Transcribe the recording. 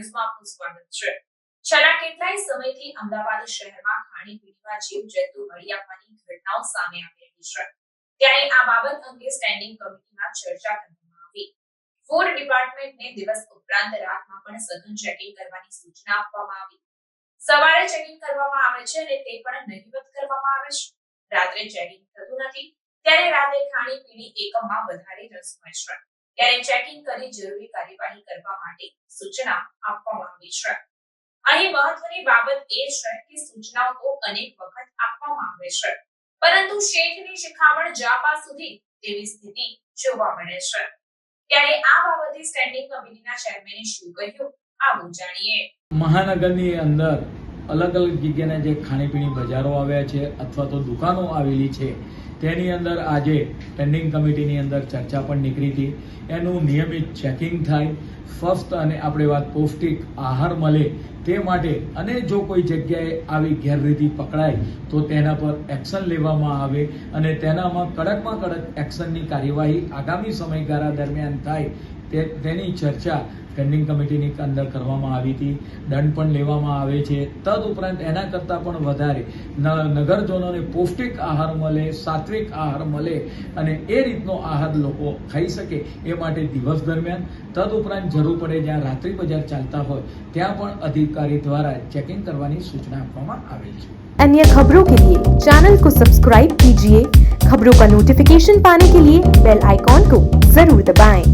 ન્યૂઝમાં આપનું સ્વાગત છે. છેલ્લા કેટલાય સમયથી અમદાવાદ શહેરમાં ખાણીપીણીમાં જીવ જંતુ મળી આપવાની ઘટનાઓ સામે આવી રહી છે. ત્યારે આ બાબત અંગે સ્ટેન્ડિંગ કમિટીમાં ચર્ચા કરવામાં આવી. ફૂડ ડિપાર્ટમેન્ટને દિવસ ઉપરાંત રાતમાં પણ સઘન ચેકિંગ કરવાની સૂચના આપવામાં આવી. સવારે ચેકિંગ કરવામાં આવે છે અને તે પણ નહિવત કરવામાં આવે છે. રાત્રે ચેકિંગ થતું નથી. ત્યારે રાતે ખાણીપીણી એકમમાં વધારે રસ હોય છે. ત્યારે ચેકિંગ કરી જરૂરી કાર્યવાહી કરવા માટે સૂચના આપવામાં આવી છે. અહીં મહત્વની બાબત એ છે કે સૂચનાઓ તો અનેક વખત આપવામાં આવે છે. પરંતુ શેઠની શિખામણ જાપા સુધી તેવી સ્થિતિ જોવા મળે છે. ત્યારે આ બાબતે સ્ટેન્ડિંગ કમિટીના ચેરમેને શું કહ્યું? આવું જાણીએ. મહાનગરની અંદર અલગ અલગ જગ્યાના જે ખાણીપીણી બજારો આવ્યા છે અથવા તો દુકાનો આવેલી છે, તેની અંદર આજે ટેન્ડિંગ કમિટીની અંદર ચર્ચા પણ નીકળી હતી. એનું નિયમિત ચેકિંગ થાય. સ્વસ્થ અને આપણે વાત પૌષ્ટિક આહાર મળે તે માટે અને જો કોઈ જગ્યાએ આવી ગેરરીતિ પકડાય, તો તેના પર એક્શન લેવામાં આવે અને તેનામાં કડકમાં કડક એક્શનની કાર્યવાહી આગામી સમયગાળા દરમિયાન થાય તે, તેની ચર્ચા ટેન્ડિંગ કમિટીની અંદર કરવામાં આવી હતી. દંડ પણ લેવામાં આવે છે. તદ ઉપરાંત એના કરતાં પણ વધારે ન- નગરજનોને પૌષ્ટિક આહાર મળે સાત્વિક આહાર મળે અને એ રીતનો આહાર લોકો ખાઈ શકે એ માટે દિવસ દરમિયાન તદ ઉપરાંત જરૂર પડે જ્યાં રાત્રિ બજાર ચાલતા હોય ત્યાં પણ અધિકારી દ્વારા ચેકિંગ કરવાની સૂચના આપવામાં આવેલ છે अन्य खबरों के लिए चैनल को सब्सक्राइब कीजिए खबरों का नोटिफिकेशन पाने के लिए बेल आइकॉन को जरूर दबाएं।